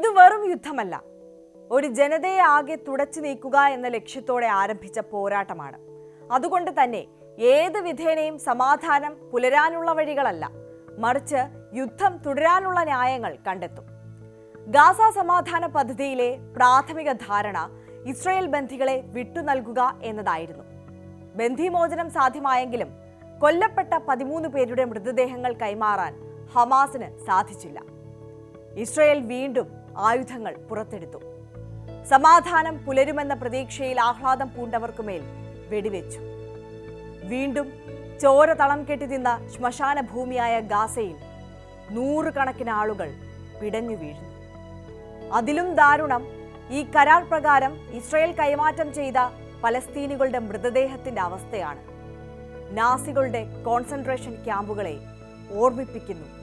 ഇത് വെറും യുദ്ധമല്ല. ഒരു ജനതയെ ആകെ തുടച്ചു നീക്കുക എന്ന ലക്ഷ്യത്തോടെ ആരംഭിച്ച പോരാട്ടമാണ്. അതുകൊണ്ട് തന്നെ ഏത് വിധേനയും സമാധാനം പുലരാനുള്ള വഴികളല്ല. മറിച്ച് യുദ്ധം തുടരാനുള്ള ന്യായങ്ങൾ കണ്ടെത്തും. ഗാസ സമാധാന പദ്ധതിയിലെ പ്രാഥമിക ധാരണ ഇസ്രയേൽ ബന്ധികളെ വിട്ടുനൽകുക എന്നതായിരുന്നു. ബന്ധിമോചനം സാധ്യമായെങ്കിലും കൊല്ലപ്പെട്ട പതിമൂന്ന് പേരുടെ മൃതദേഹങ്ങൾ കൈമാറാൻ ഹമാസിന് സാധിച്ചില്ല. ഇസ്രയേൽ വീണ്ടും ആയുധങ്ങൾ പുറത്തെടുത്തു. സമാധാനം പുലരുമെന്ന പ്രതീക്ഷയിൽ ആഹ്ലാദം പൂണ്ടവർക്കുമേൽ വെടിവെച്ചു. വീണ്ടും ചോര തളം കെട്ടി നിന്ന ശ്മശാന ഭൂമിയായ ഗാസയിൽ നൂറുകണക്കിന് ആളുകൾ പിടഞ്ഞു വീഴുന്നു. അതിലും ദാരുണം ഈ കരാർ പ്രകാരം ഇസ്രയേൽ കൈമാറ്റം ചെയ്ത പലസ്തീനുകളുടെ മൃതദേഹത്തിന്റെ അവസ്ഥയാണ്. നാസികളുടെ കോൺസെൻട്രേഷൻ ക്യാമ്പുകളെ ഓർമ്മിപ്പിക്കുന്നു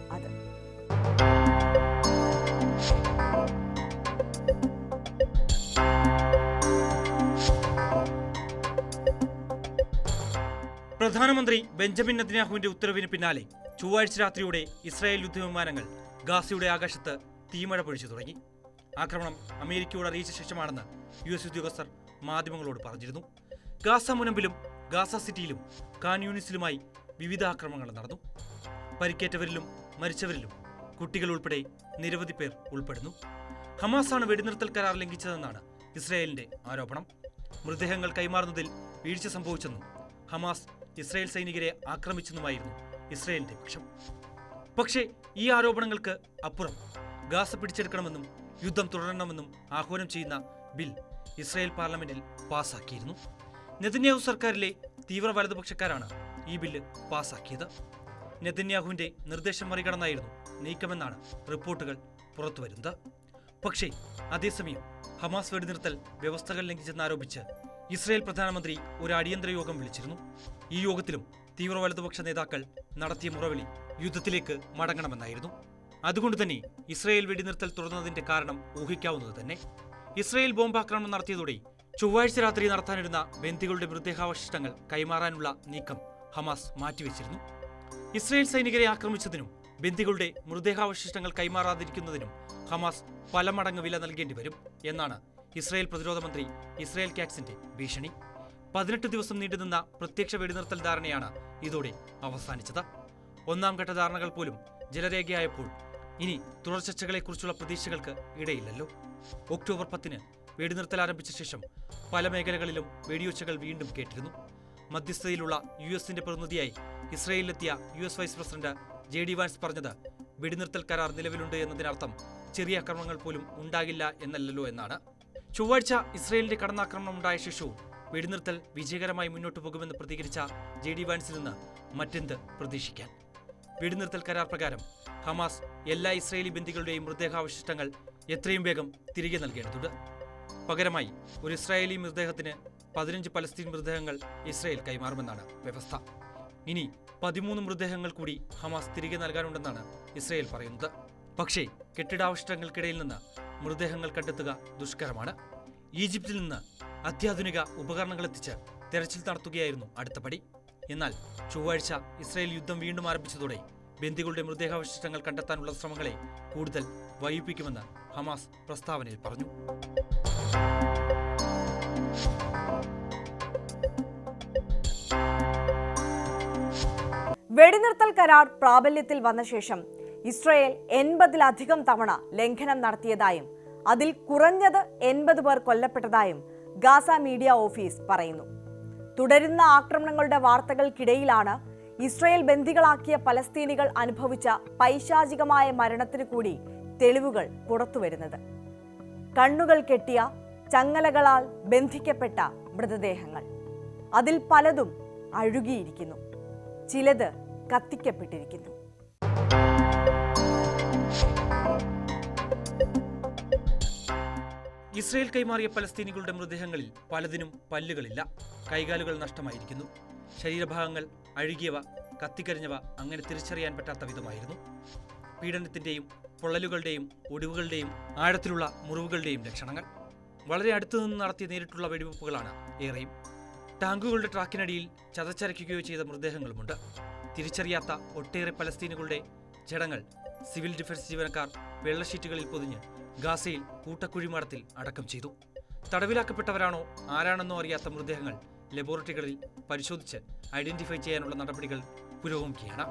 പ്രധാനമന്ത്രി ബെഞ്ചമിൻ നെതന്യാഹുവിന്റെ ഉത്തരവിന് പിന്നാലെ ചൊവ്വാഴ്ച രാത്രിയോടെ ഇസ്രായേൽ യുദ്ധവിമാനങ്ങൾ ഗാസയുടെ ആകാശത്ത് തീമഴ പൊഴിച്ചു തുടങ്ങി. ആക്രമണം അമേരിക്കയോട് അറിയിച്ച ശേഷമാണെന്ന് യു എസ് ഉദ്യോഗസ്ഥർ മാധ്യമങ്ങളോട് പറഞ്ഞിരുന്നു. ഗാസ മുനമ്പിലും ഗാസ സിറ്റിയിലും കാൻ യൂണിസിലുമായി വിവിധ ആക്രമണങ്ങൾ നടന്നു. പരിക്കേറ്റവരിലും മരിച്ചവരിലും കുട്ടികൾ ഉൾപ്പെടെ നിരവധി പേർ ഉൾപ്പെടുന്നു. ഹമാസാണ് വെടിനിർത്തൽ കരാർ ലംഘിച്ചതെന്നാണ് ഇസ്രായേലിന്റെ ആരോപണം. മൃതദേഹങ്ങൾ കൈമാറുന്നതിൽ വീഴ്ച സംഭവിച്ചെന്നും ഹമാസ് ഇസ്രായേൽ സൈനികരെ ആക്രമിച്ചെന്നുമായിരുന്നു ഇസ്രായേലിന്റെ പക്ഷം. പക്ഷേ ഈ ആരോപണങ്ങൾക്ക് അപ്പുറം ഗാസ പിടിച്ചെടുക്കണമെന്നും യുദ്ധം തുടരണമെന്നും ആഹ്വാനം ചെയ്യുന്ന ബിൽ ഇസ്രായേൽ പാർലമെന്റിൽ പാസാക്കിയിരുന്നു. നെതന്യാഹു സർക്കാരിലെ തീവ്ര വലതുപക്ഷക്കാരാണ് ഈ ബില്ല് പാസാക്കിയത്. നെതന്യാഹുവിന്റെ നിർദ്ദേശം മറികടന്നായിരുന്നു നീക്കമെന്നാണ് റിപ്പോർട്ടുകൾ പുറത്തുവരുന്നത്. പക്ഷേ അതേസമയം ഹമാസ് വെടിനിർത്തൽ വ്യവസ്ഥകൾ ലംഘിച്ചെന്നാരോപിച്ച് ഇസ്രായേൽ പ്രധാനമന്ത്രി ഒരു അടിയന്തര യോഗം വിളിച്ചിരുന്നു. ഈ യോഗത്തിലും തീവ്ര വലതുപക്ഷ നേതാക്കൾ നടത്തിയ മുറവിളി യുദ്ധത്തിലേക്ക് മടങ്ങണമെന്നായിരുന്നു. അതുകൊണ്ട് തന്നെ ഇസ്രായേൽ വെടിനിർത്തൽ തുടർന്നതിന്റെ കാരണം ഊഹിക്കാവുന്നത് തന്നെ. ഇസ്രായേൽ ബോംബാക്രമണം നടത്തിയതോടെ ചൊവ്വാഴ്ച രാത്രി നടത്താനിരുന്ന ബന്ദികളുടെ മൃതദേഹാവശിഷ്ടങ്ങൾ കൈമാറാനുള്ള നീക്കം ഹമാസ് മാറ്റിവെച്ചിരുന്നു. ഇസ്രായേൽ സൈനികരെ ആക്രമിച്ചതിനും ബന്ദികളുടെ മൃതദേഹാവശിഷ്ടങ്ങൾ കൈമാറാതിരിക്കുന്നതിനും ഹമാസ് പല മടങ്ങ് വില നൽകേണ്ടി വരും എന്നാണ് ഇസ്രായേൽ പ്രതിരോധ മന്ത്രി ഇസ്രായേൽ കാക്സിന്റെ ഭീഷണി. പതിനെട്ട് ദിവസം നീണ്ടുനിന്ന പ്രത്യക്ഷ വെടിനിർത്തൽ ധാരണയാണ് ഇതോടെ അവസാനിച്ചത്. ഒന്നാം ഘട്ട ധാരണകൾ പോലും ജലരേഖയായപ്പോൾ ഇനി തുടർ ചർച്ചകളെക്കുറിച്ചുള്ള പ്രതീക്ഷകൾക്ക് ഇടയില്ലല്ലോ. ഒക്ടോബർ പത്തിന് വെടിനിർത്തൽ ആരംഭിച്ച ശേഷം പല മേഖലകളിലും വെടിയൊച്ചകൾ വീണ്ടും കേട്ടിരുന്നു. മധ്യസ്ഥതയിലുള്ള യു എസിന്റെ പ്രതിനിധിയായി ഇസ്രയേലിലെത്തിയ U S vice president J D Vance പറഞ്ഞത് വെടിനിർത്തൽ കരാർ നിലവിലുണ്ട് എന്നതിനർത്ഥം ചെറിയ ആക്രമണങ്ങൾ പോലും ഉണ്ടാകില്ല എന്നല്ലല്ലോ എന്നാണ്. ചൊവ്വാഴ്ച ഇസ്രയേലിന്റെ കടന്നാക്രമണം ഉണ്ടായ ശേഷവും വെടിനിർത്തൽ വിജയകരമായി മുന്നോട്ടു പോകുമെന്ന് പ്രതികരിച്ച ജെ ഡി വാൻസിൽ നിന്ന് മറ്റെന്ത് പ്രതീക്ഷിക്കാൻ? വെടിനിർത്തൽ കരാർ പ്രകാരം ഹമാസ് എല്ലാ ഇസ്രയേലി ബന്ദികളുടെയും മൃതദേഹാവശിഷ്ടങ്ങൾ എത്രയും വേഗം തിരികെ നൽകേണ്ടതുണ്ട്. പകരമായി ഒരു ഇസ്രായേലി മൃതദേഹത്തിന് പതിനഞ്ച് പലസ്തീൻ മൃതദേഹങ്ങൾ ഇസ്രായേൽ കൈമാറുമെന്നാണ് വ്യവസ്ഥ. ഇനി പതിമൂന്ന് മൃതദേഹങ്ങൾ കൂടി ഹമാസ് തിരികെ നൽകാനുണ്ടെന്നാണ് ഇസ്രായേൽ പറയുന്നത്. പക്ഷേ കെട്ടിടാവശിഷ്ടങ്ങൾക്കിടയിൽ നിന്ന് മൃതദേഹങ്ങൾ കണ്ടെത്തുക ദുഷ്കരമാണ്. ഈജിപ്തിൽ നിന്ന് അത്യാധുനിക ഉപകരണങ്ങൾ എത്തിച്ച് തെരച്ചിൽ നടത്തുകയായിരുന്നു അടുത്ത പടി. എന്നാൽ ചൊവ്വാഴ്ച ഇസ്രായേൽ യുദ്ധം വീണ്ടും ആരംഭിച്ചതോടെ ബന്ദികളുടെ മൃതദേഹാവശിഷ്ടങ്ങൾ കണ്ടെത്താനുള്ള ശ്രമങ്ങളെ കൂടുതൽ വൈകിപ്പിക്കുമെന്ന് ഹമാസ് പ്രസ്താവനയിൽ പറഞ്ഞു. വെടിനിർത്തൽ കരാർ പ്രാബല്യത്തിൽ വന്ന ശേഷം ഇസ്രയേൽ എൺപതിലധികം തവണ ലംഘനം നടത്തിയതായും അതിൽ കുറഞ്ഞത് എൺപത് പേർ കൊല്ലപ്പെട്ടതായും ഗാസ മീഡിയ ഓഫീസ് പറയുന്നു. തുടരുന്ന ആക്രമണങ്ങളുടെ വാർത്തകൾക്കിടയിലാണ് ഇസ്രയേൽ ബന്ദികളാക്കിയ പലസ്തീനികൾ അനുഭവിച്ച പൈശാചികമായ മരണത്തിനു കൂടി തെളിവുകൾ പുറത്തുവരുന്നത്. കണ്ണുകൾ കെട്ടിയ ചങ്ങലകളാൽ ബന്ധിക്കപ്പെട്ട മൃതദേഹങ്ങൾ. അതിൽ പലതും അഴുകിയിരിക്കുന്നു. ചിലത് കത്തിക്കപ്പെട്ടിരിക്കുന്നു. ഇസ്രയേൽ കൈമാറിയ പലസ്തീനികളുടെ മൃതദേഹങ്ങളിൽ പലതിനും പല്ലുകളില്ല. കൈകാലുകൾ നഷ്ടമായിരിക്കുന്നു. ശരീരഭാഗങ്ങൾ അഴുകിയവ കത്തിക്കരിഞ്ഞവ അങ്ങനെ തിരിച്ചറിയാൻ പറ്റാത്ത വിധമായിരുന്നു. പീഡനത്തിന്റെയും പൊള്ളലുകളുടെയും ഒടിവുകളുടെയും ആഴത്തിലുള്ള മുറിവുകളുടെയും ലക്ഷണങ്ങൾ. വളരെ അടുത്തു നിന്ന് നടത്തിയ നേരിട്ടുള്ള വെടിവെപ്പുകളാണ് ഏറെയും. ടാങ്കുകളുടെ ട്രാക്കിനടിയിൽ ചതച്ചരയ്ക്കുകയോ ചെയ്ത മൃതദേഹങ്ങളുമുണ്ട്. തിരിച്ചറിയാത്ത ഒട്ടേറെ പലസ്തീനുകളുടെ ജഡങ്ങൾ സിവിൽ ഡിഫൻസ് ജീവനക്കാർ വെള്ളഷീറ്റുകളിൽ പൊതിഞ്ഞ് ഗാസയിൽ കൂട്ടക്കുഴിമാടത്തിൽ അടക്കം ചെയ്തു. തടവിലാക്കപ്പെട്ടവരാണോ ആരാണെന്നോ അറിയാത്ത മൃതദേഹങ്ങൾ ലബോറട്ടറികളിൽ പരിശോധിച്ച് ഐഡന്റിഫൈ ചെയ്യാനുള്ള നടപടികൾ പുരോഗമിക്കുകയാണ്.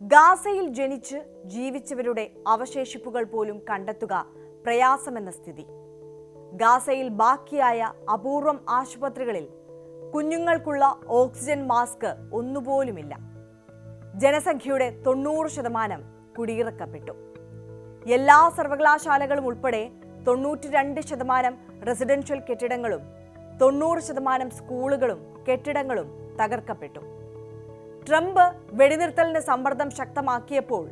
ഗാസയിൽ ജനിച്ച് ജീവിച്ചവരുടെ അവശേഷിപ്പുകൾ പോലും കണ്ടെത്തുക പ്രയാസമെന്ന സ്ഥിതി. ഗാസയിൽ ബാക്കിയായ അപൂർവം ആശുപത്രികളിൽ കുഞ്ഞുങ്ങൾക്കുള്ള ഓക്സിജൻ മാസ്ക് ഒന്നുപോലുമില്ല. ജനസംഖ്യയുടെ തൊണ്ണൂറ് ശതമാനം കുടിയിറക്കപ്പെട്ടു. എല്ലാ സർവകലാശാലകളും ഉൾപ്പെടെ തൊണ്ണൂറ്റി രണ്ട് ശതമാനം റെസിഡൻഷ്യൽ കെട്ടിടങ്ങളും തൊണ്ണൂറ് ശതമാനം സ്കൂളുകളും കെട്ടിടങ്ങളും തകർക്കപ്പെട്ടു. ട്രംപ് വെടിനിർത്തലിന് സമ്മർദ്ദം ശക്തമാക്കിയപ്പോൾ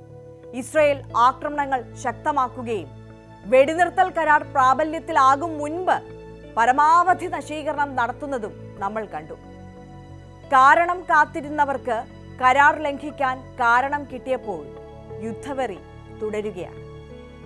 ഇസ്രയേൽ ആക്രമണങ്ങൾ ശക്തമാക്കുകയും വെടിനിർത്തൽ കരാർ പ്രാബല്യത്തിലാകും മുൻപ് പരമാവധി നശീകരണം നടത്തുന്നതും നമ്മൾ കണ്ടു. കാരണം കാത്തിരുന്നവർക്ക് കരാർ ലംഘിക്കാൻ കാരണം കിട്ടിയപ്പോൾ യുദ്ധവെറി തുടരുകയാണ്.